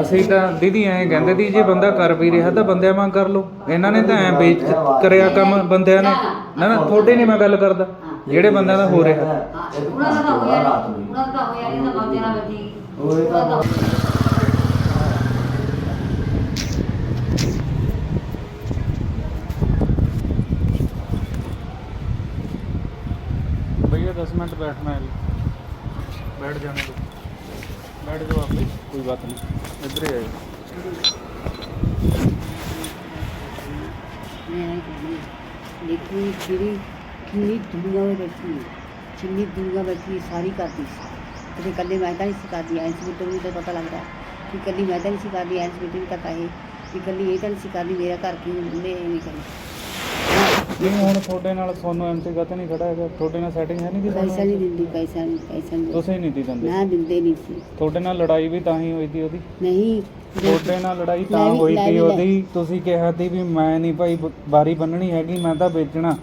ਅਸੀਂ ਤਾਂ ਦੀਦੀ ਐਂ ਕਹਿੰਦੇ ਦੀ ਜੇ ਬੰਦਾ ਕਰ ਵੀ ਰਿਹਾ ਤਾਂ ਬੰਦਿਆਂ ਵਾਂਗ ਕਰ ਲਓ। ਇਹਨਾਂ ਨੇ ਤਾਂ ਐਂ ਬੇਚ ਕਰਿਆ ਕੰਮ ਬੰਦਿਆਂ ਨੇ। ਨਾ ਨਾ ਤੁਹਾਡੇ ਨਹੀਂ ਮੈਂ ਗੱਲ ਕਰਦਾ। ਜਿਹੜੇ ਬੰਦਿਆਂ ਦਾ ਹੋ ਰਿਹਾ। ਹੈ ਬੈਠ ਜਾਣਾ। बैठ जाओ आप कोई बात नहीं इधर ही आइए बैठी चिन्नी दुर्गा बैठी सारी काटी तो कली मैदा नहीं सिखा दिया है तो पता लग है कि कली नहीं सिखा दिया है है कि कली ये सिखा दी मेरा घर क्यों नहीं करी ਨਹੀਂ ਹੁਣ ਤੁਹਾਡੇ ਨਾਲ ਸੋਨੂੰ ਐਮਸੀ ਗਾ ਨਹੀਂ ਖੜਾ ਹੈਗਾ ਤੁਹਾਡੇ ਨਾਲ ਸੈਟਿੰਗ ਹੈ ਨਹੀਂ ਦੀ ਪੈਸਾ ਨਹੀਂ ਦਿੰਦੀ ਪੈਸਾ ਨਹੀਂ ਪੈਸਾ ਨਹੀਂ। ਤੁਸੀਂ ਨਹੀਂ ਦੀ ਦਿੰਦੇ? ਨਾ ਦਿੰਦੇ ਨਹੀਂ ਸੀ। ਤੁਹਾਡੇ ਨਾਲ ਲੜਾਈ ਵੀ ਤਾਂ ਹੀ ਹੋਈ ਸੀ ਉਹਦੀ? ਨਹੀਂ ਤੁਹਾਡੇ ਨਾਲ ਲੜਾਈ ਤਾਂ ਹੋਈ ਸੀ। ਉਹਦੀ। ਤੁਸੀਂ ਕਿਹਾ ਸੀ ਵੀ ਮੈਂ ਨਹੀਂ ਭਾਈ ਬਾਰੀ ਬੰਨਣੀ ਹੈਗੀ ਮੈਂ ਤਾਂ ਵੇਚਣਾ।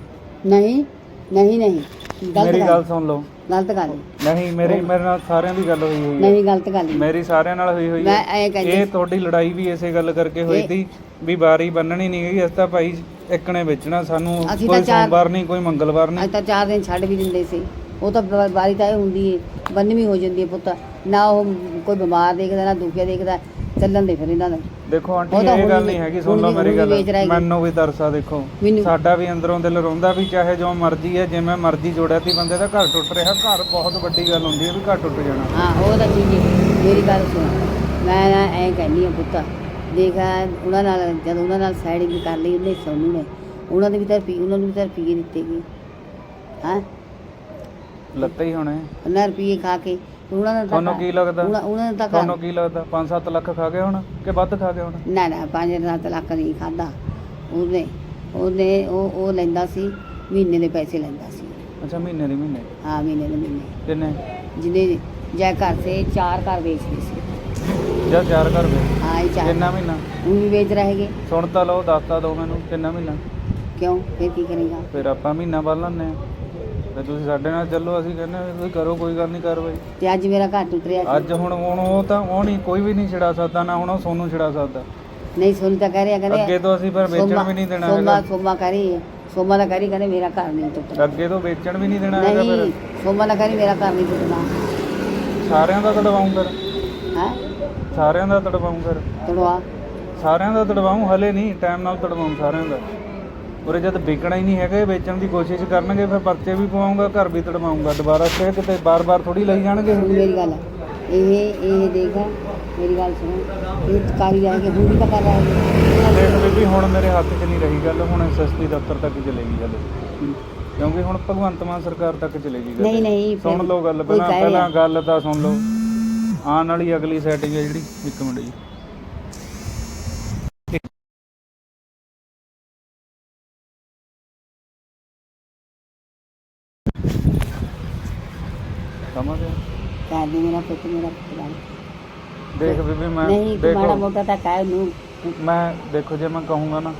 ਨਹੀਂ ਨਹੀਂ ਨਹੀਂ। ਮੇਰੀ ਗੱਲ ਸੁਣ ਲਓ। ਗਲਤ ਗੱਲ ਨਹੀਂ ਮੇਰੀ ਮੇਰੇ ਨਾਲ ਸਾਰਿਆਂ ਦੀ ਗੱਲ ਹੋਈ ਹੋਈ ਹੈ। ਨਹੀਂ ਗਲਤ ਗੱਲ ਮੇਰੀ ਸਾਰਿਆਂ ਨਾਲ ਹੋਈ ਹੋਈ ਮੈਂ ਹੈ। ਐਂ ਕਹਿੰਦੀ ਇਹ ਤੁਹਾਡੀ ਲੜਾਈ ਵੀ ਇਸੇ ਗੱਲ ਕਰਕੇ ਹੋਈ ਇਹ- ਸੀ ਵੀ ਬਾਰੀ ਬੰਨਣੀ ਨਹੀਂ ਗਈ ਅਸੀਂ ਤਾਂ ਭਾਈ ਇੱਕਣੇ ਵੇਚਣਾ ਸਾਨੂੰ ਅਸੀਂ ਕੋਈ ਚਾਰ- ਸੋਮਵਾਰ ਨਹੀਂ ਕੋਈ ਮੰਗਲਵਾਰ ਅੱਜ ਨਹੀਂ ਤਾਂ ਚਾਰ ਦਿਨ ਛੱਡ ਵੀ ਦਿੰਦੇ ਸੀ। ਉਹ ਤਾਂ ਬ- ਬਾਰੀ ਤਾਂ ਇਹ ਹੁੰਦੀ ਹੈ ਬੰਨਵੀਂ ਹੋ ਜਾਂਦੀ ਹੈ ਪੁੱਤ। ਨਾ ਉਹ ਕੋਈ ਬਿਮਾਰ ਦੇਖਦਾ ਨਾ ਦੁਖੀਆ ਦੇਖਦਾ। ਚੱਲਣ ਦੇ ਫਿਰ ਇਹਨਾਂ ਦਾ। ਦੇਖੋ ਆਂਟੀ ਉਹ ਤਾਂ ਇਹ ਗੱਲ ਨਹੀਂ ਹੈਗੀ ਸੁਣ ਲਓ ਮੇਰੀ ਗੱਲ। ਮੈਨੂੰ ਵੀ ਤਰਸਾ ਦੇਖੋ। ਸਾਡਾ ਵੀ ਅੰਦਰੋਂ ਦਿਲ ਰੋਂਦਾ ਵੀ ਚਾਹੇ ਜੋ ਮਰਜ਼ੀ ਹੈ ਜਿਵੇਂ ਮਰਜ਼ੀ ਜੋੜਿਆ ਤੀ ਬੰਦੇ ਦਾ ਘਰ ਟੁੱਟ ਰਿਹਾ। ਘਰ ਬਹੁਤ ਵੱਡੀ ਗੱਲ ਹੁੰਦੀ ਹੈ ਵੀ ਘਰ ਟੁੱਟ ਜਾਣਾ। ਹਾਂ ਉਹ ਤਾਂ ਠੀਕ ਹੈ। ਮੇਰੀ ਗੱਲ ਸੁਣ। ਮੈਂ ਨਾ ਐਂ ਕਹਿੰਦੀ ਆ ਪੁੱਤ ਦੇਖ ਉਹਨਾਂ ਨਾਲ ਜਦ ਉਹਨਾਂ ਨਾਲ ਸਾਈਡਿੰਗ ਕਰ ਲਈ ਉਹਨੇ ਸੋਨੂੰ ਨੇ ਉਹਨਾਂ ਦੇ ਵੀ ਤਾਂ ਰੁਪਈਏ ਉਹਨਾਂ ਨੂੰ ਵੀ ਤਾਂ ਰੁਪਈਏ ਦਿੱਤੇ ਗਏ ਹਾਂ? ਲੱਤੇ ਹੀ ਹੋਣੇ। ਉਹਨਾਂ ਰੁਪਈਏ ਖਾ ਕੇ ਉਹਨਾਂ ਦਾ ਤਾਂ ਤੁਹਾਨੂੰ ਕੀ ਲੱਗਦਾ? ਉਹਨਾਂ ਉਹਨਾਂ ਦਾ ਤਾਂ ਤੁਹਾਨੂੰ ਕੀ ਲੱਗਦਾ? 5-7 ਲੱਖ ਖਾ ਗਏ ਹੁਣ ਕਿ ਵੱਧ ਖਾ ਗਏ ਹੁਣ? ਨਾ ਨਾ ਪੰਜ ਸੱਤ ਲੱਖ ਨਹੀਂ ਖਾਦਾ ਉਹਨੇ ਉਹਨੇ ਉਹ ਉਹ ਲੈਂਦਾ ਸੀ ਮਹੀਨੇ ਦੇ ਪੈਸੇ ਲੈਂਦਾ ਸੀ। ਅੱਛਾ ਮਹੀਨੇ ਦੀ ਮਹੀਨੇ? ਹਾਂ ਮਹੀਨੇ ਦੇ ਮਹੀਨੇ। ਕਿੰਨੇ? ਜਿਹਨੇ ਜੈ ਘਰ ਸੇ ਚਾਰ ਘਰ ਵੇਚਦੇ ਸੀ। ਜਾਂ ਚਾਰ ਘਰ ਵੇ ਹਾਂ ਇਹ ਚਾਰ ਕਿੰਨਾ ਮਹੀਨਾ? ਉਹ ਵੀ ਵੇਚ ਰਹੇਗੇ ਸੁਣ ਤਾਂ ਲਓ ਦੱਸ ਤਾਂ ਦਿਓ ਮੈਨੂੰ ਕਿੰਨਾ ਮਹੀਨਾ? ਕਿਉਂ? ਫਿਰ ਕੀ ਕਰੇਗਾ? ਫਿਰ ਆਪਾਂ ਮਹੀਨਾ ਲੈਂਦੇ ਆ ਤੇ ਤੁਸੀਂ ਸਾਡੇ ਨਾਲ ਚੱਲੋ ਅਸੀਂ ਕਹਿੰਦੇ ਹਾਂ ਵੀ ਤੁਸੀਂ ਕਰੋ ਕੋਈ ਗੱਲ ਨਹੀਂ ਕਾਰਵਾਈ। ਤੇ ਅੱਜ ਮੇਰਾ ਘਰ ਟੁੱਟ ਰਿਹਾ। ਅੱਜ ਹੁਣ ਹੁਣ ਉਹ ਤਾਂ ਉਹ ਨਹੀਂ ਕੋਈ ਵੀ ਨਹੀਂ ਛਡਾ ਸਕਦਾ ਨਾ ਹੁਣ ਉਹ ਸੋਨੂੰ ਛਡਾ ਸਕਦਾ। ਨਹੀਂ ਸੁਣ ਤਾਂ ਕਹਿ ਰਿਹਾ ਕਹਿੰਦੇ ਅੱਗੇ ਤੋਂ ਅਸੀਂ ਫਿਰ ਵੇਚਣ ਵੀ ਨਹੀਂ ਦੇਣਾ ਸੋਮਾ ਹੈਗਾ। ਸੋਮਾ ਕਰੀ ਸੋਮਾ ਦਾ ਕਰੀ ਕਹਿੰਦੇ ਮੇਰਾ ਘਰ ਨਹੀਂ ਟੁੱਟਣਾ। ਅੱਗੇ ਤੋਂ ਵੇਚਣ ਵੀ ਨਹੀਂ ਦੇਣਾ ਹੈਗਾ ਨਹੀਂ ਫਿਰ। ਸੋਮਾ ਦਾ ਕਰੀ ਮੇਰਾ ਘਰ ਨਹੀਂ ਟੁੱਟਣਾ। ਸਾਰਿਆਂ ਦਾ ਤੜਵਾਉਂ ਫਿਰ। ਹੈ? ਸਾਰਿਆਂ ਦਾ ਤੜਵਾਉਂ ਫਿਰ। ਤੜਵਾ। ਸਾਰਿਆਂ ਦਾ ਤੜਵਾਉਂ ਹਲੇ ਨਹੀਂ ਟਾਈਮ ਨਾਲ ਤੜਵਾਉਂ ਸਾਰਿਆਂ ਦਾ। ਉਰੇ ਜਦ ਵਿਕਣਾ ਹੀ ਨਹੀਂ ਹੈਗਾ ਇਹ ਵੇਚਣ ਦੀ ਕੋਸ਼ਿਸ਼ ਕਰਨਗੇ ਫਿਰ ਪਰਚੇ ਵੀ ਪਵਾਉਂਗਾ ਘਰ ਵੀ ਤੜਵਾਉਂਗਾ। ਦੁਬਾਰਾ ਫਿਰ ਕਿਤੇ ਬਾਰ-ਬਾਰ ਥੋੜੀ ਲਈ ਜਾਣਗੇ? ਸੁਣ ਮੇਰੀ ਗੱਲ ਇਹ ਇਹ ਦੇਖ ਮੇਰੀ ਗੱਲ ਸੁਣ। ਇਹ ਕਾਰੀ ਜਾਏਗੇ ਹੁਣ ਵੀ ਤਾਂ ਕਰ ਰਹਾ ਹੈ ਦੇਖ ਬੀਬੀ ਹੁਣ ਮੇਰੇ ਹੱਥ 'ਚ ਨਹੀਂ ਰਹੀ ਗੱਲ ਹੁਣ ਐਸਐਸਪੀ ਦਫ਼ਤਰ ਤੱਕ ਚਲੇਗੀ ਗੱਲ। ਕਿਉਂਕਿ ਹੁਣ ਭਗਵੰਤ ਮਾਨ ਸਰਕਾਰ ਤੱਕ ਚਲੇਗੀ ਗੱਲ। ਨਹੀਂ ਨਹੀਂ ਸੁਣ ਲਓ ਗੱਲ ਪਹਿਲਾਂ ਪਹਿਲਾਂ। ਗੱਲ ਤਾਂ ਸੁਣ ਲਓ। ਆਉਣ ਵਾਲੀ ਅਗਲੀ ਸੈਟਿੰਗ ਹੈ ਜਿਹੜੀ ਇੱਕ ਮਿੰਟ ਜੀ। ਸਮਝ ਕਹਿ ਦੇ ਮੇਰਾ ਪੁੱਤ ਮੇਰਾ ਪੁੱਤ ਬਣ। ਦੇਖ ਬੀਬੀ ਮੈਂ ਨਹੀਂ ਤੂੰ ਮਾੜਾ ਦੇਖੋ ਮੋਟਾ ਤਾਂ ਕਹਿ ਨੂੰ। ਮੈਂ ਦੇਖੋ ਜੇ ਮੈਂ ਕਹੂੰਗਾ ਨਾ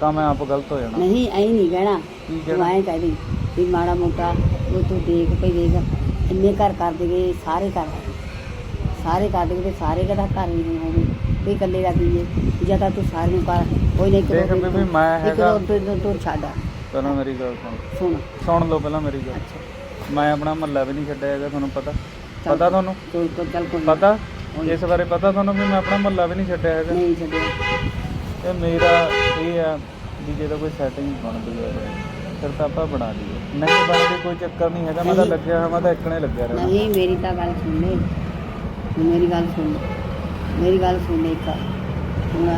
ਤਾਂ ਮੈਂ ਆਪ ਗਲਤ ਹੋ ਜਾਣਾ। ਨਹੀਂ ਐਂ ਨਹੀਂ ਕਹਿਣਾ। ਕੀ ਤੂੰ ਕਹਿਣਾ? ਐਂ ਕਹਿ ਦੇ ਵੀ ਮਾੜਾ ਮੋਟਾ ਉਹ ਤੂੰ ਦੇਖ ਭਈ ਦੇਖ ਇੰਨੇ ਘਰ ਕਰ ਦੇਗੇ ਸਾਰੇ ਸਾਰੇ ਕਰ ਦੇਗੇ ਤੇ ਸਾਰੇ ਕਦਾ ਘਰ ਵੀ ਨਹੀਂ ਹੋਵੇ ਤੇ ਇਕੱਲੇ ਦਾ ਕੀ ਹੈ? ਜਾਂ ਤਾਂ ਤੂੰ ਸਾਰੇ ਨੂੰ ਕਰ ਕੋਈ ਨਹੀਂ ਦੇਖ ਕਰੋ ਬੀਬੀ ਮੈਂ ਹੈਗਾ। ਤੂੰ ਛੱਡ। ਪਹਿਲਾਂ ਮੇਰੀ ਗੱਲ ਸੁਣ। ਸੁਣ। ਸੁਣ ਲਓ ਪਹਿਲਾਂ ਮੇਰੀ ਗੱਲ। ਅੱਛਾ। ਮੈਂ ਆਪਣਾ ਮਹੱਲਾ ਵੀ ਨਹੀਂ ਛੱਡਿਆ ਹੈਗਾ ਤੁਹਾਨੂੰ ਪਤਾ। ਚੱਲ। ਪਤਾ ਤੁਹਾਨੂੰ? ਤੂੰ ਤੂੰ ਚੱਲ ਕੋਈ ਪਤਾ? ਹਾਂਜੀ। ਇਸ ਬਾਰੇ ਪਤਾ ਤੁਹਾਨੂੰ ਵੀ ਮੈਂ ਆਪਣਾ ਮਹੱਲਾ ਵੀ ਨਹੀਂ ਛੱਡਿਆ ਹੈਗਾ? ਨਹੀਂ ਛੱਡਿਆ। ਤੇ ਮੇਰਾ ਇਹ ਆ ਵੀ ਜਦੋਂ ਕੋਈ ਸੈਟਿੰਗ ਬਣਦੀ ਹੈ ਫਿਰ ਤਾਂ ਆਪਾਂ ਬਣਾ ਲਈਏ। ਨਹੀਂ ਬਣਦੀ ਕੋਈ ਚੱਕਰ ਨਹੀਂ ਹੈਗਾ ਮੈਂ ਤਾਂ ਨਹੀਂ। ਲੱਗਿਆ ਹੋਇਆ ਮੈਂ ਤਾਂ ਇੱਕਣੇ ਲੱਗਿਆ ਰਹਿਣਾ। ਨਹੀਂ ਮੇਰੀ ਤਾਂ ਗੱਲ ਸੁਣ ਲੈ। ਤੂੰ ਮੇਰੀ ਗੱਲ ਸੁਣ ਮੇਰੀ ਗੱਲ ਸੁਣ ਲੈ ਇੱਕ। ਹੁਣ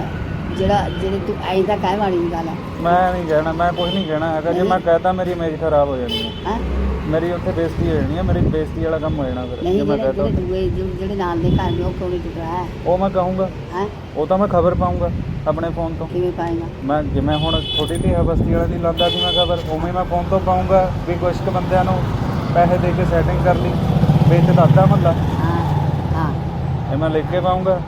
ਜਿਹੜਾ ਜਿਹੜੇ ਤੂੰ ਐਂ ਤਾਂ ਕਹਿ ਜਿਹੀ ਗੱਲ ਆ। ਮੈਂ ਨਹੀਂ ਕਹਿਣਾ ਮੈਂ ਕੁਝ ਨਹੀਂ ਕਹਿਣਾ ਹੈਗਾ। ਜੇ। ਮੈਂ ਕਹਤਾ ਮੇਰੀ ਇਮੇਜ ਖਰਾਬ ਹੋ ਜਾਣੀ ਹੈ। ਹੈ? ਮੇਰੀ ਉੱਥੇ ਬੇਇੱਜ਼ਤੀ ਹੋ ਜਾਣੀ ਹੈ ਮੇਰੀ ਬੇਇੱਜ਼ਤੀ ਵਾਲਾ ਕੰਮ ਹੋ ਜਾਣਾ ਫਿਰ ਨਹੀਂ ਜੇ ਮੈਂ ਜਿਹੜੇ ਕਹਤਾ। ਜਿਹੜੇ ਦੂਏ ਜਿਹੜੇ ਜਿਹੜੇ ਨਾਲ ਦੇ ਘਰ ਨੇ ਉਹ ਕਿਉਂ ਨਹੀਂ ਹੈ ਉਹ ਮੈਂ ਕਹੂੰਗਾ। ਹੈ? ਉਹ ਤਾਂ ਮੈਂ ਖਬਰ ਪਾਉਂਗਾ ਆਪਣੇ ਫੋਨ ਤੋਂ। ਕਿਵੇਂ ਪਾਏਗਾ? ਮੈਂ ਜਿਵੇਂ ਹੁਣ ਛੋਟੀ ਢੀਆ ਬਸਤੀ ਵਾਲੇ ਦੀ ਲਾਂਦਾ ਸੀ ਮੈਂ ਖਬਰ ਉਵੇਂ ਮੈਂ ਫੋਨ ਤੋਂ ਪਾਉਂਗਾ ਵੀ ਕੁਝ ਕੁ ਬੰਦਿਆਂ ਨੂੰ ਪੈਸੇ ਦੇ ਕੇ ਸੈਟਿੰਗ ਕਰ ਲਈ ਵਿੱਚ ਦਾਦਾ ਮੱਲਾ ਹਾਂ ਹਾਂ। ਇਹ ਮੈਂ ਲਿਖ ਕੇ ਪਾਉਂਗਾ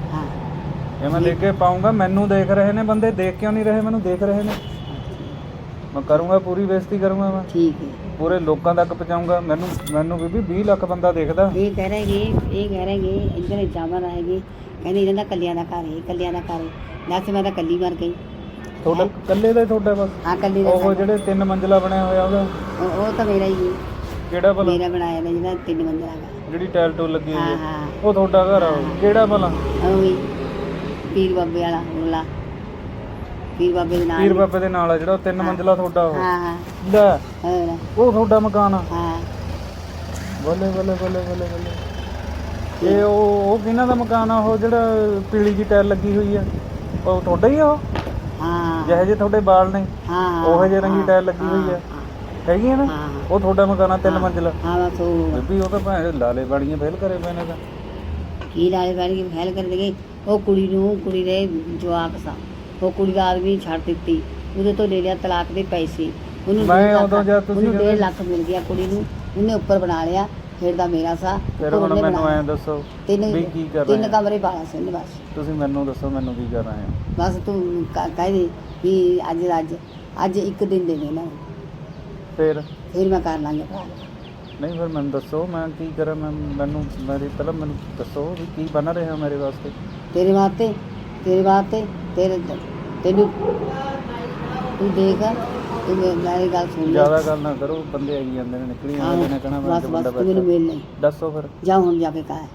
ਇਹ ਮੈਂ ਲਿਖ ਕੇ ਪਾਉਂਗਾ ਮੈਨੂੰ ਦੇਖ ਰਹੇ ਨੇ ਬੰਦੇ ਦੇਖ ਕਿਉਂ ਨਹੀਂ ਰਹੇ ਮੈਨੂੰ ਦੇਖ ਰਹੇ ਨੇ। ਮੈਂ ਕਰੂੰਗਾ ਪੂਰੀ ਬੇਇੱਜ਼ਤੀ ਕਰੂੰਗਾ ਮੈਂ। ਠੀਕ ਹੈ। ਪੂਰੇ ਲੋਕਾਂ ਤੱਕ ਪਹੁੰਚਾਊਂਗਾ ਮੈਨੂੰ ਮੈਨੂੰ ਬੀਬੀ 20 ਲੱਖ ਬੰਦਾ ਦੇਖਦਾ। ਇਹ ਕਹਿ ਰਹੇ ਗੇ ਇਹ ਕਹਿ ਰਹੇ ਗੇ ਇੱਧਰ ਜਾਮਰ ਆਏਗੇ ਕਹਿੰਦੇ ਇਹਨਾਂ ਦਾ ਕੱਲਿਆਂ ਦਾ ਘਰ ਹੈ ਕੱਲਿਆਂ ਦਾ ਘਰ ਹੈ। ਦੱਸ ਮੈਂ ਤਾਂ ਕੱਲੀ ਮਰ ਗਈ। ਤੁਹਾਡਾ ਇਕੱਲੇ ਦਾ ਹੀ ਤੁਹਾਡਾ ਬਸ? ਹਾਂ ਕੱਲੀ ਦਾ ਉਹ। ਜਿਹੜੇ ਤਿੰਨ ਮੰਜ਼ਲਾ ਬਣਿਆ ਹੋਇਆ ਉਹਦਾ? ਉਹ ਤਾਂ ਮੇਰਾ ਹੀ ਹੈ। ਕਿਹੜਾ ਭਲਾ? ਮੇਰਾ ਬਣਾਇਆ ਨੇ ਜਿਹੜਾ ਤਿੰਨ ਮੰਜ਼ਿਲਾ ਦਾ ਜਿਹੜੀ ਟੈਲ ਟੂਲ ਲੱਗੀ ਹੋਈ ਹਾਂ। ਹੈ ਹਾਂ। ਉਹ ਤੁਹਾਡਾ ਘਰ ਆ। ਕਿਹੜਾ ਭਲਾ? ਉਹ ਵੀ। ਪੀਰ ਬਾਬੇ ਵਾਲਾ ਉਹਲਾ ਪੀਰ ਬਾਬੇ ਦੇ ਨਾਲ ਪੀਰ। ਬਾਬੇ ਦੇ ਨਾਲ ਆ ਜਿਹੜਾ ਤਿੰਨ ਮੰਜ਼ਲਾ ਤੁਹਾਡਾ ਉਹ। ਹਾਂ ਹਾਂ। ਲੈ ਹੋਰ। ਉਹ ਤੁਹਾਡਾ ਮਕਾਨ ਆ। ਹਾਂ। ਬੱਲੇ ਬੱਲੇ ਬੱਲੇ ਬੱਲੇ ਬੱਲੇ। ਇਹ ਉਹ ਉਹ ਕਿਹਨਾਂ ਦਾ ਮਕਾਨ ਆ? ਉਹ ਜਿਹੜਾ ਪੀਲੀ ਜੀ ਟੈਲ ਲੱਗੀ ਹੋਈ ਆ। ਉਹ ਤੁਹਾਡਾ ਹੀ ਆ ਉਹ? ਹਾਂ। ਜਿਹੇ ਜਿਹੇ ਤੁਹਾਡੇ ਵਾਲ ਨੇ। ਹਾਂ। ਉਹੋ ਜਿਹੇ ਰੰਗੀ ਟਾਇਲ ਲੱਗੀ ਹੋਈ ਆ। ਹੈਗੀ ਆ ਨਾ? ਹਾਂ। ਉਹ ਤੁਹਾਡਾ ਮਕਾਨ ਆ ਤਿੰਨ। ਮੰਜ਼ਲਾ। ਹਾਂ ਬਸ ਉਹ। ਬੀਬੀ ਉਹ ਤਾਂ ਭੈਣ ਲਾਲੇ ਬਾੜੀਆਂ ਫੇਲ ਕਰੇ ਪਏ ਨੇ ਤਾਂ। ਕੀ ਬਣ ਕੇ ਫੈਲ ਕਰ ਦੇਗੇ ਉਹ ਕੁੜੀ ਨੂੰ ਕੁੜੀ ਦੇ ਜਵਾਕ ਸਾ। ਉਹ ਕੁੜੀ ਦਾ ਆਦਮੀ ਛੱਡ ਦਿੱਤੀ। ਉਹਦੇ ਤੋਂ ਲੈ ਲਿਆ ਤਲਾਕ ਦੇ ਪੈਸੇ। ਉਹਨੂੰ ਮੈਂ ਉਦੋਂ ਜਦ ਤੁਸੀਂ ਉਹਨੂੰ ਕਹਿੰਦੇ- 1.5 ਲੱਖ ਮਿਲ ਗਿਆ ਕੁੜੀ ਨੂੰ। ਉਹਨੇ ਉੱਪਰ ਬਣਾ ਲਿਆ। ਫਿਰ ਦਾ ਮੇਰਾ ਸਾ। ਫਿਰ ਹੁਣ ਮੈਨੂੰ। ਐਂ ਦੱਸੋ ਵੀ ਕੀ ਕਰ ਤਿੰਨ ਰਹੇ ਕਮਰੇ ਪਾਲਾ ਸੀ ਉਹਨੇ ਬਸ। ਤੁਸੀਂ ਮੈਨੂੰ ਦੱਸੋ ਮੈਨੂੰ ਕੀ ਕਰ ਰਹੇ ਆ ਬਸ ਤੂੰ ਕਹਿ ਦੇ ਵੀ ਅੱਜ ਅੱਜ ਅੱਜ ਇੱਕ ਦਿਨ ਦੇ ਦੇ ਨਾ। ਫਿਰ? ਫਿਰ ਮੈਂ ਕਰ ਲਾਂਗੇ ਨਹੀਂ ਫਿਰ ਮੈਨੂੰ ਦੱਸੋ ਮੈਂ ਕੀ ਕਰਾਂ ਮੈਂ ਮੈਨੂੰ ਮੇਰੀ ਪਹਿਲਾਂ ਮੈਨੂੰ ਦੱਸੋ ਵੀ ਕੀ ਬਣ ਰਿਹਾ ਮੇਰੇ ਵਾਸਤੇ। ਤੇਰੇ ਵਾਸਤੇ ਤੇਰੇ ਵਾਸਤੇ ਤੇਰੇ ਤੈਨੂੰ ਤੂੰ ਦੇਖ ਤੂੰ ਮੇਰੀ ਗੱਲ ਸੁਣ ਜ਼ਿਆਦਾ ਗੱਲ ਨਾ ਕਰੋ ਬੰਦੇ ਆਈ ਜਾਂਦੇ ਨੇ ਨਿਕਲੀ ਜਾਂਦੇ ਨੇ ਕਹਣਾ ਮੈਂ ਬਸ ਬਸ ਬੰਦਾ ਤੂੰ ਮੈਨੂੰ ਮਿਲ ਨਹੀਂ ਦੱਸੋ ਫਿਰ। ਜਾ ਹੁਣ ਜਾ ਕੇ ਕਹਿ।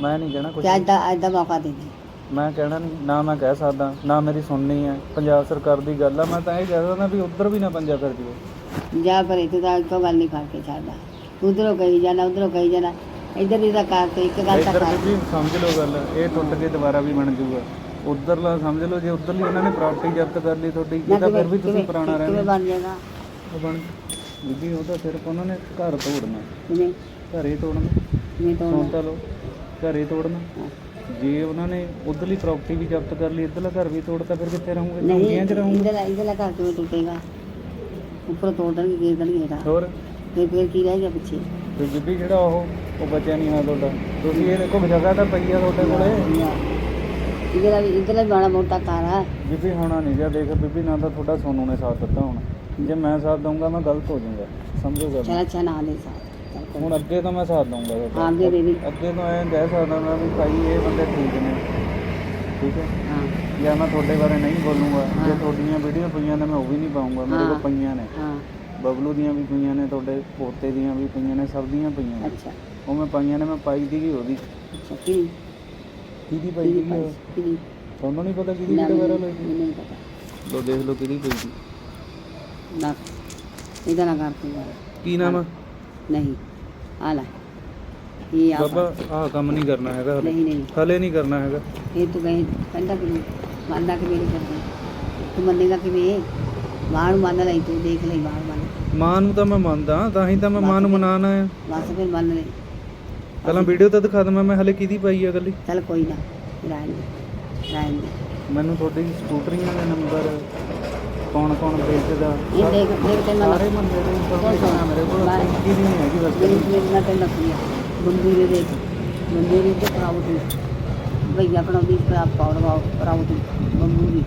ਮੈਂ ਨਹੀਂ ਕਹਿਣਾ ਕੁਝ ਅੱਜ ਦਾ ਅੱਜ ਦਾ ਮੌਕਾ ਦੇ ਦੇ। ਮੈਂ ਕਹਿਣਾ ਨਹੀਂ ਨਾ ਮੈਂ ਕਹਿ ਸਕਦਾ ਨਾ ਮੇਰੀ ਸੁਣਨੀ ਹੈ। ਪੰਜਾਬ ਸਰਕਾਰ ਦੀ ਗੱਲ ਆ ਮੈਂ ਤਾਂ ਇਹ ਕਹਿ ਸਕਦਾ ਵੀ ਉੱਧਰ ਵੀ ਨਾ ਪੰਜਾ ਕਰ ਦਿਓ ਜਾ ਪਰ ਤੂੰ ਤਾਂ ਇੱਕੋ ਗੱਲ ਨਹੀਂ ਫੜ ਕੇ ਛੱਡਦਾ। ਉਧਰੋਂ ਕਹੀ ਜਾਣਾ ਉਧਰੋਂ ਕਹੀ ਜਾਣਾ। ਇੱਧਰ ਦੀ ਤਾਂ ਕਰ ਤੇ ਇੱਕ ਗੱਲ ਤਾਂ ਇੱਧਰ ਕਰ ਵੀ ਸਮਝ ਲਓ ਗੱਲ ਇਹ ਟੁੱਟ ਕੇ ਦੁਬਾਰਾ ਵੀ ਬਣ ਜਾਊਗਾ। ਉਧਰਲਾ ਸਮਝ ਲਓ ਜੇ ਉਧਰਲੀ ਉਹਨਾਂ ਨੇ ਪ੍ਰਾਪਰਟੀ ਜ਼ਬਤ ਕਰ ਲਈ ਤੁਹਾਡੀ ਇਹ ਤਾਂ ਫਿਰ ਵੀ ਤੁਸੀਂ ਪੁਰਾਣਾ ਕਿਵੇਂ ਰਹਿਣਾ ਬਣ ਜਾਏਗਾ? ਉਹ ਬਣ ਬੀਬੀ ਉਹ ਤਾਂ ਸਿਰਫ ਉਹਨਾਂ ਨੇ ਘਰ ਤੋੜਨਾ। ਕਿਵੇਂ? ਘਰੇ ਤੋੜਨਾ। ਕਿਵੇਂ ਤੋਂ ਸੁਣ ਤਾਂ ਲਓ ਘਰੇ ਤੋੜਨਾ। ਜੇ ਉਹਨਾਂ ਨੇ ਉਧਰਲੀ ਪ੍ਰਾਪਰਟੀ ਵੀ ਜ਼ਬਤ ਕਰ ਲਈ ਇੱਧਰਲਾ ਘਰ ਵੀ ਤੋੜਤਾ ਫਿਰ ਕਿੱਥੇ ਰਹੋਗੇ? ਨਹੀਂ ਝੁੰਗੀਆਂ 'ਚ ਰਹੋਗੇ। ਇੱਧਰ ਇੱਧਰਲਾ ਘਰ ਕਿਵੇਂ ਟੁੱਟੇਗਾ? ਉੱਪਰ ਤੋੜ ਦੇਣਗੇ ਗੇਰ ਦੇਣਗੇ ਹੋਰ? ਫਿਰ ਫਿਰ ਕੀ ਰਹਿ ਗਿਆ ਪਿੱਛੇ? ਤੇ ਬੀਬੀ ਜਿਹੜਾ ਉਹ ਉਹ ਬਚਿਆ ਨਹੀਂ ਹੋਇਆ ਤੁਹਾਡਾ। ਤੁਸੀਂ ਇਹ ਦੇਖੋ ਜਗ੍ਹਾ ਤਾਂ ਪਈ ਆ ਤੁਹਾਡੇ ਕੋਲੇ। ਇੱਧਰਲਾ ਵੀ ਇੱਧਰਲਾ ਵੀ ਮਾੜਾ ਮੋਟਾ ਘਰ ਆ। ਬੀਬੀ ਹੋਣਾ ਨਹੀਂ ਗਿਆ ਦੇਖ ਬੀਬੀ ਨਾ ਤਾਂ ਤੁਹਾਡਾ ਸੋਨੂ ਨੇ ਸਾਥ ਦਿੱਤਾ ਹੁਣ। ਜੇ ਮੈਂ ਸਾਥ ਦਊਂਗਾ ਮੈਂ ਗਲਤ ਹੋ ਜਾਊਂਗਾ। ਸਮਝੋ ਗੱਲ। ਚਲ ਅੱਛਾ ਨਾ ਦੇ ਸਾਥ। ਚੱਲ ਕੋਈ ਹੁਣ ਅੱਗੇ ਤੋਂ ਮੈਂ ਸਾਥ ਦਊਂਗਾ ਤੁਹਾਡਾ। ਹਾਂ, ਦੇ ਦੇ। ਅੱਗੇ ਤੋਂ ਐਂ ਕਹਿ ਸਕਦਾ ਮੈਂ ਵੀ ਭਾਈ ਇਹ ਬੰਦੇ ਠੀਕ ਨੇ। ਠੀਕ ਹੈ? ਹਾਂ। ਜਾਂ ਮੈਂ ਤੁਹਾਡੇ ਬਾਰੇ ਨਹੀਂ ਬੋਲੂੰਗਾ। ਜੇ ਹਾਂ। ਤੁਹਾਡੀਆਂ ਵੀਡੀਓ ਪਈਆਂ ਨੇ ਮੈਂ ਉਹ ਵੀ ਨਹੀਂ ਪਾਉਂਗਾ ਮੇਰੇ ਕੋਲ ਹਾਂ। ਪਈਆਂ ਨੇ। ਹਾਂ। ਬਬਲੂ ਦੀਆਂ ਵੀ ਪਈਆਂ ਨੇ ਤੁਹਾਡੇ ਪੋਤੇ ਦੀਆਂ ਵੀ ਪਈਆਂ ਨੇ ਸਭ ਦੀਆਂ ਪਈਆਂ ਨੇ। ਅੱਛਾ। ਉਹ ਮੈਂ ਪਾਈਆਂ ਨੇ ਮੈਂ ਪਾਈ ਦੀ ਉਹਦੀ। ਅੱਛਾ ਕੀ ਕਿਹਦੀ ਪਾਈ ਕੀ ਦੀ ਤੁਹਾਨੂੰ ਨਹੀਂ ਪਤਾ ਕਿਹਦੀ ਮੈਨੂੰ ਵਾਇਰਲ ਹੋਈ ਸੀ? ਨਹੀਂ ਪਤਾ। ਲੋ ਦੇਖ ਲਓ ਕਿਹਦੀ ਪਈ ਸੀ। ਨਾ ਇਹਦਾ ਨਾ ਕਰ ਤੂੰ। ਕੀ ਨਾਮ ਆ? ਨਹੀਂ ਆ ਲੈ। ਇਹ ਆ ਬਾਬਾ ਆਹ ਕੰਮ ਨਹੀਂ ਕਰਨਾ ਹੈਗਾ ਹਲੇ। ਨਹੀਂ ਨਹੀਂ। ਹਲੇ ਨਹੀਂ ਕਰਨਾ ਹੈਗਾ। ਇਹ ਤੂੰ ਕਹੇ ਕਹਿੰਦਾ ਕਿ ਮੰਨਦਾ ਕਿ ਮੇਰੇ ਕਰਦੇ। ਤੂੰ ਮੰਨੇਗਾ ਕਿ ਮੈਂ ਨੂੰ ਮੰਨ ਲਈ ਤੂੰ ਦੇਖ ਲਈ ਮਾਂ ਨੂੰ ਮੰਨ। ਮਾਂ ਨੂੰ ਤਾਂ ਮੈਂ ਮੰਨਦਾ ਤਾਂ ਹੀ ਤਾਂ ਮੈਂ ਮਾਂ ਨੂੰ ਮਨਾਣਾ ਆ ਬਸ ਫਿਰ ਮੰਨ ਲੈ ਪਹਿਲਾਂ ਵੀਡੀਓ ਤਾਂ ਦਿਖਾ ਦਵਾਂ ਮੈਂ ਹਲੇ ਕਿਹਦੀ ਪਾਈ ਆ ਗੱਲੀ ਚੱਲ ਕੋਈ ਨਾ ਦੇ ਰਹਿਣ ਦੇ। ਮੈਨੂੰ ਤੁਹਾਡੀ ਸਕੂਟਰੀਆਂ ਦੇ ਨੰਬਰ ਕੌਣ ਕੌਣ ਵੇਚਦਾ? ਇਹ ਦੇਖ ਦੇਖ ਤੇ ਮੈਂ ਸਾਰੇ ਮੰਦੇ ਦੇ ਇਨਫੋਰਮੇਸ਼ਨ ਆ ਮੇਰੇ ਕੋਲ। ਕਿਹਦੀ ਨਹੀਂ ਹੈਗੀ ਬਸ। ਮੇਰੀ ਮੇਰੀ ਨਾ ਤੇ ਨਕਲੀਆ ਬੰਦੀ ਦੇ ਦੇਖ ਬੰਦੀ ਦੇ ਤੇ ਪ੍ਰਾਉਟੀ ਭਈਆ ਬਣਾਉਂਦੀ ਪ੍ਰਾ ਪਾਉਣ ਬੰਬੂ ਦੀ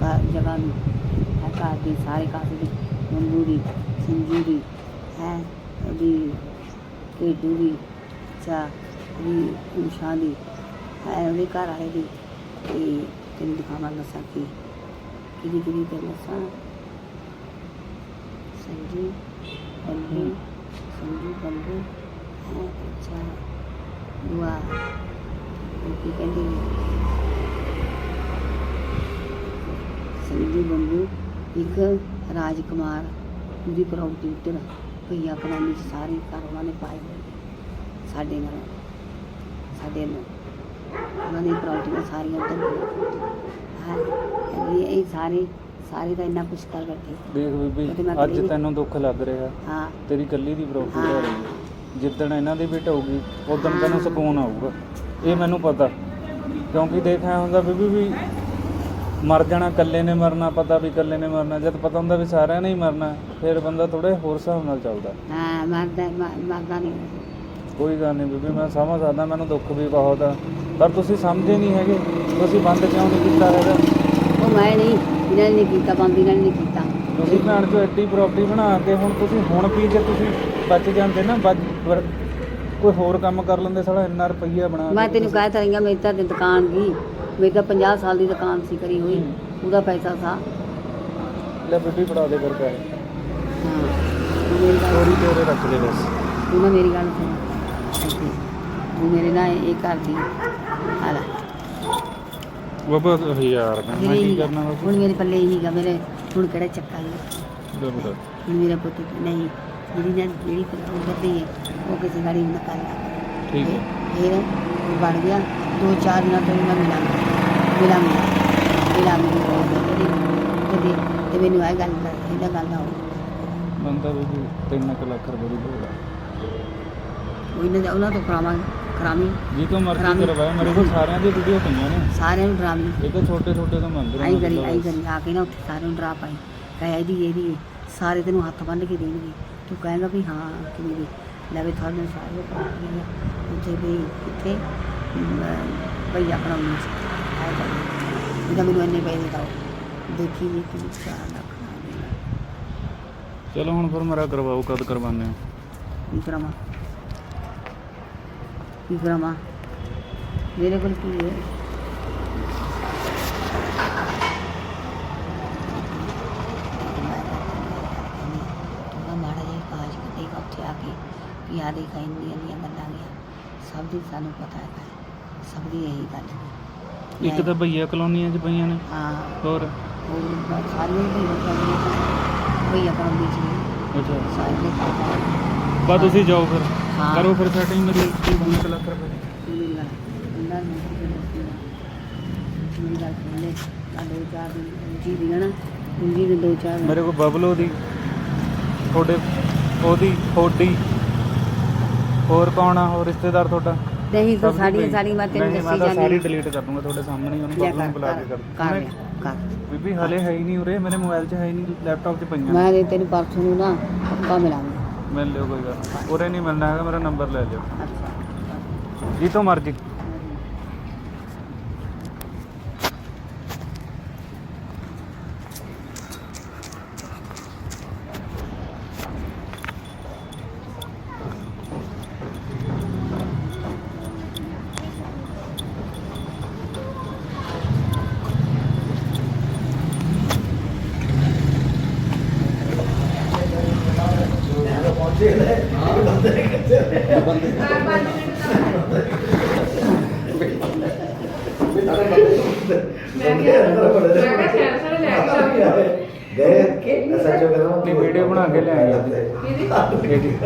ਕਾ ਜਗ੍ਹਾ ਨੂੰ ਹੈ ਘਰ ਦੀ ਸਾਰੇ ਕਾਸੇ ਦੀ। ਬੰਬੂ ਦੀ ਸਿੰਜੂ ਦੀ ਹੈ ਉਹਦੀ ਢੇਡੂ ਦੀ। ਚਾ ਦੀ ਉਸ਼ਾ ਦੀ ਹੈ ਉਹਦੇ ਘਰ ਆਏ ਦੀ ਤੇ ਤੈਨੂੰ ਦਿਖਾਵਾਂ ਦੱਸਾਂ ਕੀ ਕਿਹਦੀ ਕਿਹਦੀ ਤੇ ਦੱਸਾਂ ਸੰਜੂ, ਬੰਬੂ ਸੰਜੂ, ਬੰਬੂ, ਹੈ, ਅੱਛਾ ਵਾਹ ਉਹ ਕੀ ਕਹਿੰਦੇ ਸੰਜੂ, ਬੰਬੂ, ਇੱਕ ਰਾਜਕੁਮਾਰ ਦੀ ਪ੍ਰਾਪਰਟੀ ਉੱਤੇ ਭਈਆ ਕਲੋਨੀ ਸਾਰੇ ਘਰ ਉਹਨਾਂ ਨੇ ਪਾਏ ਸਾਡੇ ਨਾਲ ਸਾਡੇ ਨਾਲ। ਉਹਨਾਂ ਦੀ ਪ੍ਰਾਪਰਟੀਆਂ ਸਾਰੀਆਂ ਉੱਧਰ ਹੈ ਇਹ ਸਾਰੇ ਸਾਰੇ ਦਾ ਇੰਨਾ ਕੁਛ ਕਰ ਬੈਠੇ। ਦੇਖ ਬੀਬੀ ਅੱਜ ਨੀ। ਤੈਨੂੰ ਦੁੱਖ ਲੱਗ ਰਿਹਾ। ਹਾਂ। ਤੇਰੀ ਕੱਲੀ ਦੀ ਪ੍ਰਾਪਰਟੀ ਹਾਂ। ਹੋ ਰਹੀ ਹੈ। ਜਿੱਦਣ ਇਹਨਾਂ ਦੀ ਵੀ ਢਾਊਗੀ ਉਦੋਂ ਤੈਨੂੰ ਸਕੂਨ ਆਊਗਾ। ਇਹ ਮੈਨੂੰ ਪਤਾ। ਕਿਉਂਕਿ ਦੇਖ ਐਂ ਹੁੰਦਾ ਬੀਬੀ ਵੀ ਮਰ ਜਾਣਾ ਇਕੱਲੇ ਨੇ ਮਰਨਾ ਪਤਾ ਵੀ ਇਕੱਲੇ ਨੇ ਮਰਨਾ। ਜਦ ਪਤਾ ਹੁੰਦਾ ਵੀ ਸਾਰਿਆਂ ਨੇ ਹੀ ਮਰਨਾ ਫਿਰ ਬੰਦਾ ਥੋੜੇ ਹੋਰ ਹਿਸਾਬ ਨਾਲ ਚੱਲਦਾ। ਹਾਂ ਮਰਦਾ ਮਰਦਾ ਨਹੀਂ। ਕੋਈ ਗੱਲ ਨਹੀਂ ਬੀਬੀ ਮੈਂ ਸਮਝ ਸਕਦਾ ਮੈਨੂੰ ਦੁੱਖ ਵੀ ਬਹੁਤ ਆ। ਪਰ ਤੁਸੀਂ ਸਮਝੇ ਨਹੀਂ ਹੈਗੇ। ਤੁਸੀਂ ਬੰਦ ਕਿਉਂ ਨਹੀਂ ਕੀਤਾ ਹੈਗਾ? ਉਹ ਮੈਂ ਨਹੀਂ ਇਹਨਾਂ ਨੇ ਕੀਤਾ ਬੰਦ ਇਹਨਾਂ ਨੇ ਨਹੀਂ ਕੀਤਾ। ਤੁਸੀਂ ਭੈਣ ਚੋ ਐਡੀ ਪ੍ਰਾਪਰਟੀ ਬਣਾ ਕੇ ਹੁਣ ਤੁਸੀਂ ਹੁਣ ਵੀ ਜੇ ਤੁਸੀਂ ਬਚ ਜਾਂਦੇ ਨਾ ਬਚ ਵਰ- ਕੋਈ ਹੋਰ ਕੰਮ ਕਰ ਲੈਂਦੇ ਸਾਲਾ ਇੰਨਾ ਰੁਪਈਆ ਬਣਾ ਕੇ ਮੈਂ ਤੈਨੂੰ ਕਹਿ ਤਾ ਰਹੀ ਹਾਂ ਮੇਰੀ ਤਾਂ ਦੁਕਾਨ ਗਈ ਮੇਰੀ ਤਾਂ 50 ਸਾਲ ਦੀ ਦੁਕਾਨ ਸੀ ਕਰੀ ਹੋਈ ਉਹਦਾ ਪੈਸਾ ਥਾ ਲੈ ਬੀਬੀ ਫੜਾ ਦੇ ਫਿਰ ਪੈਸੇ। ਹਾਂ। ਤੂੰ ਮੇਰੀ ਗੱਲ ਚੋਰੀ ਚੋਰੇ ਰੱਖ ਲੈ ਬਸ। ਤੂੰ ਨਾ ਮੇਰੀ ਗੱਲ ਸੁਣ। ਮੇਰੇ ਨਾਲ ਇਹ ਕਰਦੀ। ਆ ਲੈ। ਬਾਬਾ ਯਾਰ ਮੈਂ ਕੀ ਹੀ ਕਰਨਾ ਹੁਣ ਬਾਬਾ ਮੇਰੇ ਪੱਲੇ ਹੀ ਨਹੀਂਗਾ ਮੇਰੇ ਹੁਣ ਕਿਹੜਾ ਚੱਕਾ ਹੀ ਲੈ ਬੜਾ ਹੁਣ ਮੇਰਾ ਪੁੱਤ ਨਹੀਂ ਜਿਹੜੀ ਨਾ ਜਿਹੜੀ ਉਧਰ ਦੀ ਹੈ ਉਹ ਕਿਸੇ ਗਾੜੀ ਨੂੰ ਕਰ ਠੀਕ। ਹੈ ਫਿਰ ਬਣ ਗਿਆ। ਦੋ ਚਾਰ ਦਿਨਾਂ ਤੋਂ ਹੀ ਮੈਂ ਮਿਲਾਂਗਾ ਮਿਲਾਂਗਾ ਮਿਲਾਂਗੀ ਤੇ ਤੇ ਮੈਨੂੰ ਇਹ ਗੱਲ ਦਾ ਇਹਦਾ ਗੱਲ ਦਾ ਬੰਦਾ ਬੀਬੀ 3 ਲੱਖ ਰੁਪਏ ਦੀ ਦਾ ਉਹਨਾਂ ਤੋਂ ਕਰਾਵਾਂਗੇ। ਕਰਾਵੀਂ ਜੀ ਤੋਂ ਮਰਜ਼ੀ। ਕਰਵਾਇਆ ਮੇਰੇ ਕੋਲ ਸਾਰਿਆਂ ਦੀ ਵੀਡੀਓ ਪਈਆਂ ਨੇ। ਸਾਰਿਆਂ ਨੂੰ ਇਹ ਤਾਂ ਛੋਟੇ ਛੋਟੇ ਤੋਂ ਮੰਦਰ ਆਈ ਕਰੀ ਆਈ ਕਰੀ ਆ ਕੇ ਨਾ ਉੱਥੇ ਸਾਰਿਆਂ ਨੂੰ ਡਰਾ ਪਾਈ। ਕਹੇ ਇਹਦੀ ਇਹਦੀ। ਸਾਰੇ ਤੈਨੂੰ ਹੱਥ ਬੰਨ੍ਹ ਕੇ ਦੇਣਗੇ। ਤੂੰ ਕਹੇਗਾ ਵੀ ਹਾਂ ਕਿਵੇਂ ਦੀ ਲੈ ਵੀ ਤੁਹਾਨੂੰ ਸਾਰੇ ਪਾਉਂਦੇ ਉੱਥੇ ਵੀ ਕਿੱਥੇ? ਭਈਆ ਬਣਾਉਣੀ ਸੀ। ਆਏ ਕਰੀ ਇਹਦਾ ਮੈਨੂੰ ਇੰਨੇ ਪੈਸੇ ਦਿਓ। ਦੇਖੀ ਜੀ ਕਿ ਚਾਰ ਲੱਖ ਨਾ ਚਲੋ ਹੁਣ ਫਿਰ ਮੇਰਾ ਕਰਵਾਓ ਕਦ ਕਰਵਾਉਂਦੇ ਹੋ? ਕੀ ਕਰਾਵਾਂ? ਕੀ ਕਰਾਵਾਂ? ਮੇਰੇ ਕੋਲ ਕੀ ਹੈ? ਮਾੜਾ ਜਿਹਾ ਕਾਜ ਕਰੇਗਾ ਉੱਥੇ ਆ ਕੇ ਵੀ ਆ ਦੇਖਾ ਇੰਨੀਆਂ ਇੰਨੀਆਂ ਗੱਲਾਂ ਗਿਆ ਸਭ ਦੀ ਸਾਨੂੰ ਪਤਾ ਹੈ ਸਭ ਦੀ ਇਹੀ ਗੱਲ ਹੈ। ਇੱਕ ਤਾਂ ਭਈਆ ਕਲੋਨੀਆਂ 'ਚ ਪਈਆਂ ਨੇ। ਹਾਂ। ਹੋਰ? ਉਹ ਸਾਰੀਆਂ ਹੀ ਕੋਈ ਆਪਣਾ ਵਿੱਚ ਨਹੀਂ ਅੱਛਾ। ਸਾਰੇ ਬਾ ਤੁਸੀਂ ਜਾਓ ਫਿਰ। ਹਾਂ। ਕਰੋ ਫਿਰ ਸੈਟਿੰਗ ਮੇਰੀ 1 ਲੱਖ ਰੁਪਏ ਦੀ। ਮੇਰੀ ਗੱਲ ਉਹਨਾਂ ਨੂੰ ਮੇਰੀ ਗੱਲ ਸੁਣ ਲੈ ਆ ਦੋ ਚਾਰ ਦਿਨ ਜੀ ਦੀ ਨਾ ਜੀ ਦੇ ਦੋ ਚਾਰ ਦਿਨ ਮੇਰੇ ਕੋਲ ਬਬਲੋ ਦੀ ਤੁਹਾਡੇ ਉਹਦੀ ਥੋੜੀ ਹੋਰ ਕੌਣ ਆ ਹੋਰ ਰਿਸ਼ਤੇਦਾਰ ਤੁਹਾਡਾ ਨਹੀਂ ਤਾਂ ਸਭ ਦੀ ਸਾਡੀ ਪਈ। ਸਾਡੀ ਮੈਂ ਤੈਨੂੰ ਨਹੀਂ, ਦੱਸੀ ਮੈਂ ਤਾਂ ਸਾਰੀ ਜਾਂਦੀ ਡਿਲੀਟ ਕਰ ਦੂੰਗਾ ਤੁਹਾਡੇ ਸਾਹਮਣੇ ਹੀ ਉਹਨੂੰ ਲਿਆ ਬਬਲੂ ਨੂੰ ਕਰ ਬੁਲਾ ਕੇ ਕਰ ਕਰ ਕਰ ਕਰ ਬੀਬੀ ਹਲੇ ਹੈ ਹੀ ਨਹੀਂ ਉਰੇ ਮੇਰੇ ਮੋਬਾਈਲ 'ਚ ਹੈ ਹੀ ਨਹੀਂ ਲੈਪਟਾਪ 'ਚ ਪਈਆਂ ਮੈਂ ਤੇ ਤੈਨੂੰ ਪਰਸੋਂ ਨੂੰ ਨਾ ਪੱਕਾ ਮਿਲਾਂਗਾ ਮਿਲ ਲਿਓ ਕੋਈ ਗੱਲ ਨਹੀਂ। ਉਰੇ ਨਹੀਂ ਮਿਲਣਾ ਹੈਗਾ ਮੇਰਾ ਨੰਬਰ ਲੈ ਲਿਓ। ਜੀ ਤੋਂ ਮਰਜ਼ੀ। ਵੀਡੀਓ ਬਣਾ ਕੇ ਲਿਆਈ ਇਹਦੀ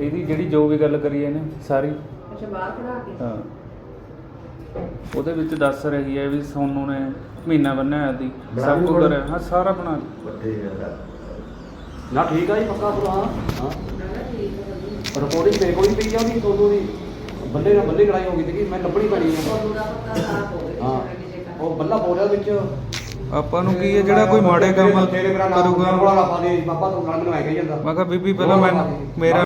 ਇਹਦੀ ਜਿਹੜੀ ਜੋ ਵੀ ਗੱਲ ਕਰੀ ਇਹਨੇ ਸਾਰੀ। ਹਾਂ। ਉਹਦੇ ਵਿੱਚ ਦੱਸ ਰਹੀ ਹੈ ਵੀ ਸੋਨੂ ਨੇ ਮਹੀਨਾ ਬੰਨਿਆ ਹੋਇਆ ਸਭ ਕੁਝ ਕਰਿਆ। ਹਾਂ, ਸਾਰਾ ਬਣਾ ਨਾ ਠੀਕ ਆ ਜੀ ਪੱਕਾ ਪੂਰਾ ਹਾਂ। ਰਿਪੋਰਟਿੰਗ ਮੇਰੇ ਕੋਲ ਹੀ ਪਈ ਆ ਉਹਦੀ ਸੋਨੂ ਦੀ। ਬੱਲੇ ਨਾਲ ਬੱਲੇ ਲੜਾਈ ਹੋ ਗਈ ਸੀਗੀ ਮੈਂ ਲੱਭਣੀ ਪੈਣੀ ਆ। ਹਾਂ। ਉਹ ਬੱਲਾ ਬੋਲਿਆ ਵਿੱਚ। ਆਪਾਂ ਨੂੰ ਕੀ ਹੈ ਜਿਹੜਾ ਕੋਈ ਮਾੜੇ ਕੰਮ ਕਰੂਗਾ? ਪਾਪਾ ਤੋਂ ਜਾਂਦਾ। ਮੈਂ ਕਿਹਾ ਬੀਬੀ ਪਹਿਲਾਂ ਮੈਂ ਮੇਰਾ